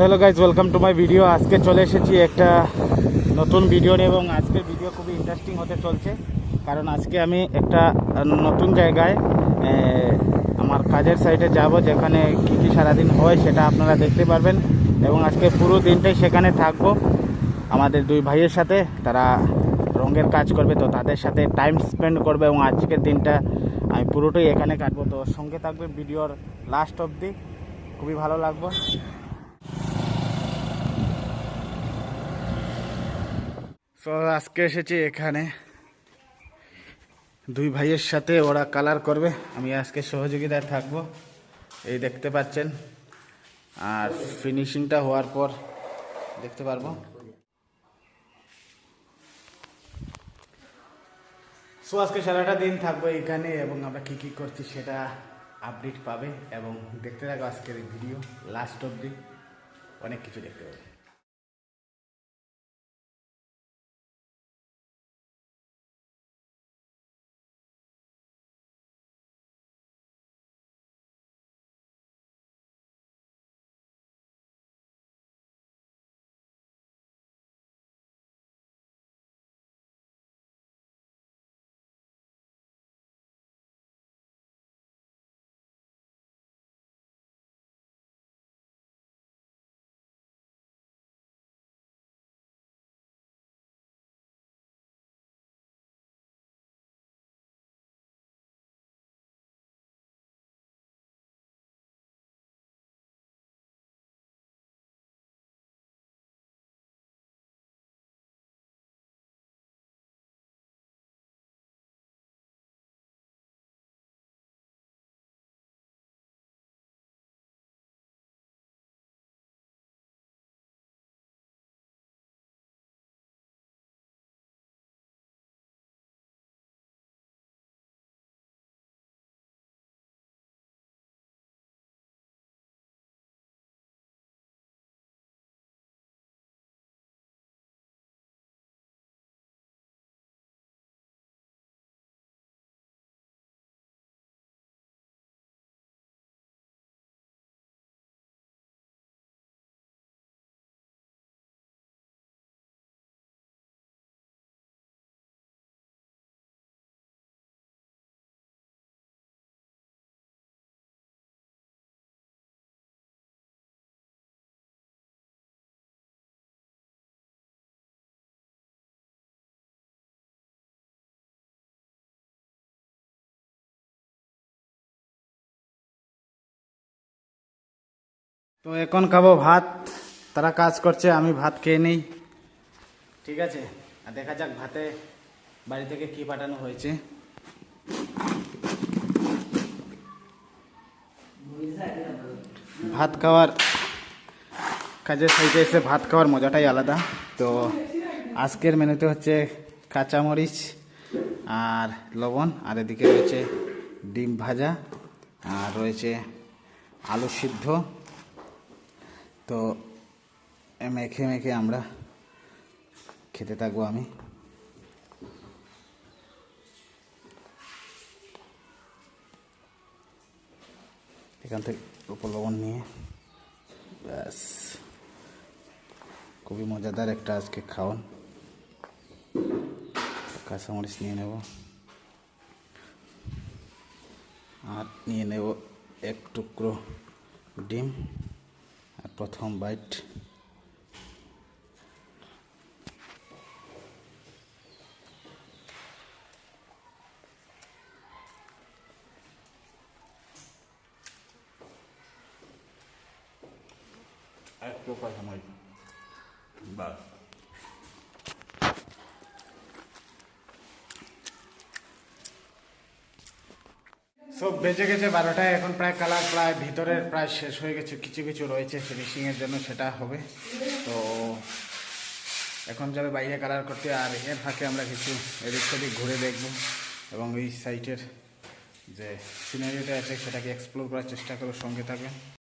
Hello guys welcome to my video আজকে চলে এসেছি একটা নতুন ভিডিও নিয়ে এবং আজকের ভিডিও খুবই ইন্টারেস্টিং হতে চলছে। কারণ আজকে আমি একটা নতুন জায়গায় আমার কাজের সাইডে যাব, যেখানে কী কী সারাদিন হয় সেটা আপনারা দেখতে পারবেন। এবং আজকে পুরো দিনটাই সেখানে থাকব। আমাদের দুই ভাইয়ের সাথে, তারা রঙের কাজ করবে, তো তাদের সাথে টাইম স্পেন্ড করবে এবং আজকের দিনটা আমি পুরোটাই এখানে কাটবো। তো সঙ্গে থাকবে ভিডিওর লাস্ট অবধি। খুবই ভালো লাগবে। তো আজকে এসেছি এখানে। দুই ভাইয়ের সাথে ওরা কালার করবে। আমি আজকে সহযোগিতায় থাকব। এই দেখতে পাচ্ছেন। আর ফিনিশিংটা হওয়ার পর দেখতে পারব। সো আজকে সারাটা দিন থাকব এখানে এবং আমরা কি কি করছি সেটা আপডেট পাবে এবং দেখতে থাকো আজকের ভিডিও লাস্ট অবধি। অনেক কিছু দেখতে পাবে। তো এখন খাব ভাত। তারা কাজ করছে, আমি ভাত খেয়ে নিই। ঠিক আছে, আর দেখা যাক ভাতে বাড়ি থেকে কি পাঠানো হয়েছে। ভাত খাওয়ার কাজের সাইডে এসে ভাত খাওয়ার মজাটাই আলাদা। তো আজকের মেনুতে হচ্ছে কাঁচামরিচ আর লবণ, আর এদিকে রয়েছে ডিম ভাজা, আর রয়েছে আলু সিদ্ধ। তো মেখে মেখে আমরা খেতে থাকব আমি। এখান থেকে উপর লবণ নিয়ে, ব্যাস। খুবই মজাদার একটা আজকে খাওয়ান। কাঁচামরিচ নিয়ে নেব। আর নিয়ে নেব এক টুকরো ডিম। প্রথম বাইট একটু কাঁচামরিচ বাস সব বেজে গেছে বারোটায়, এখন প্রায় কালার প্রায় ভিতরের প্রায় শেষ হয়ে গেছে, কিছু কিছু রয়েছে ফিনিশিংয়ের জন্য সেটা হবে। তো এখন যাবে বাইরে কালার করতে, আর এর ফাঁকে আমরা কিছু এদিক সেদিক ঘুরে দেখব। এবং এই সাইটের যে সিনারিটা আছে, সেটাকে এক্সপ্লোর করার চেষ্টা করব, সঙ্গে থাকবেন।